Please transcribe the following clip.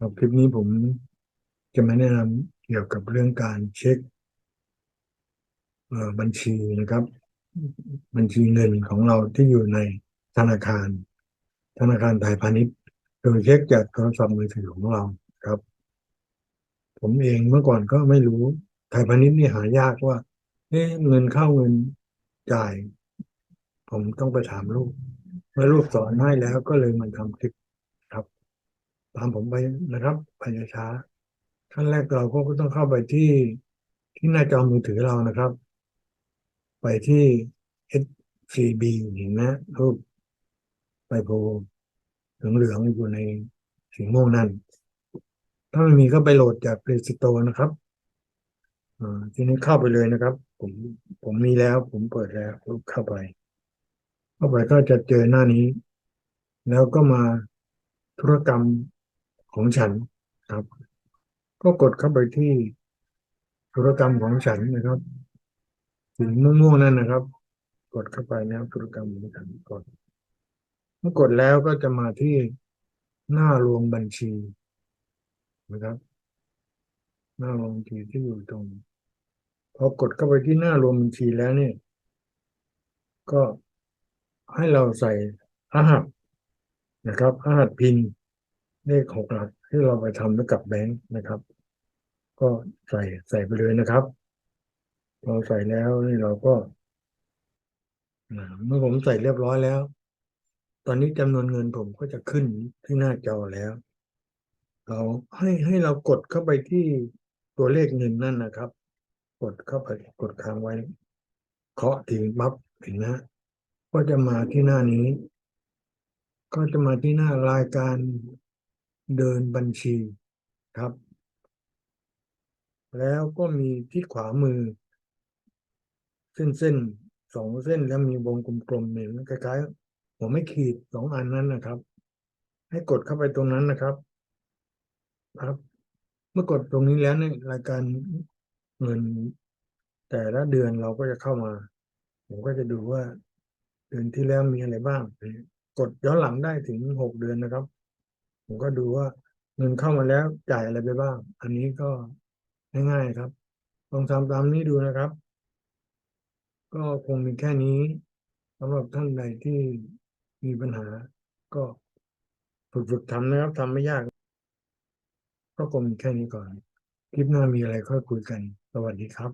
ครับคลิปนี้ผมจะมาแนะนำเกี่ยวกับเรื่องการเช็คบัญชีนะครับ บัญชีเงินของเราที่อยู่ในธนาคาร ธนาคารไทยพาณิชย์โดยเช็คจากโทรศัพท์มือถือของเราครับ ผมเองเมื่อก่อนก็ไม่รู้ไทยพาณิชย์นี่หายากว่าเอ๊ะเงินเข้าเงินจ่าย ผมต้องไปถามลูกเมื่อลูกสอนให้แล้วก็เลยมาทำคลิป ตามผมไปนะครับไปช้าขั้นแรกเราก็ต้องเข้าไปที่ที่หน้าจอมือถือเรานะครับ ไปที่ SCB เห็นไหมรูปไปโพเหลืองๆอยู่ในสีม่วงนั่น ถ้าไม่มีก็ไปโหลดจาก Play Store นะครับอ่าทีนี้เข้าไปเลยนะครับ ผมผมมีแล้ว ผมเปิดแล้วเข้าไป เข้าไปก็จะเจอหน้านี้ แล้วก็มาธุรกรรม ของฉันครับ ก็กดเข้าไปที่ธุรกรรมของฉันนะครับสีม่วงๆนั่นนะครับ กดเข้าไปนะธุรกรรมของฉันกดเมื่อกดแล้วก็จะมาที่หน้ารวมบัญชีนะครับ หน้ารวมบัญชีที่อยู่ตรงพอกดเข้าไปที่หน้ารวมบัญชีแล้วเนี่ย ก็ให้เราใส่รหัสนะครับรหัสพิน เลขหกหลักที่เราไปทำด้วยกับแบงค์นะครับ ก็ใส่ใส่ไปเลยนะครับพอใส่แล้วนี่เราก็เมื่อผมใส่เรียบร้อยแล้ว ตอนนี้จำนวนเงินผมก็จะขึ้นที่หน้าจอแล้ว เราให้ให้เรากดเข้าไปที่ตัวเลขเงินนั่นนะครับ กดเข้าไปกดค้างไว้ เคาะถึงปั๊บเห็นนะ ก็จะมาที่หน้านี้ ก็จะมาที่หน้ารายการ เดินบัญชีครับ แล้วก็มีที่ขวามือ เส้นเส้นสองเส้นแล้วมีวงกลมๆเนี่ยคล้ายๆผมไม่ขีดสองอันนั้นนะครับ ให้กดเข้าไปตรงนั้นนะครับ ครับ เมื่อกดตรงนี้แล้วเนี่ยรายการเงิน แต่ละเดือนเราก็จะเข้ามา ผมก็จะดูว่า เดือนที่แล้วมีอะไรบ้าง กดย้อนหลังได้ถึงหกเดือนนะครับ ผมก็ดูว่าเงินเข้ามาแล้วจ่ายอะไรไปบ้าง อันนี้ก็ง่ายๆครับลองทำตามนี้ดูนะครับ ก็คงมีแค่นี้สำหรับท่านใดที่มีปัญหา ก็ฝึกๆทำนะครับทำไม่ยาก ก็คงมีแค่นี้ก่อน คลิปหน้ามีอะไรค่อยคุยกัน สวัสดีครับ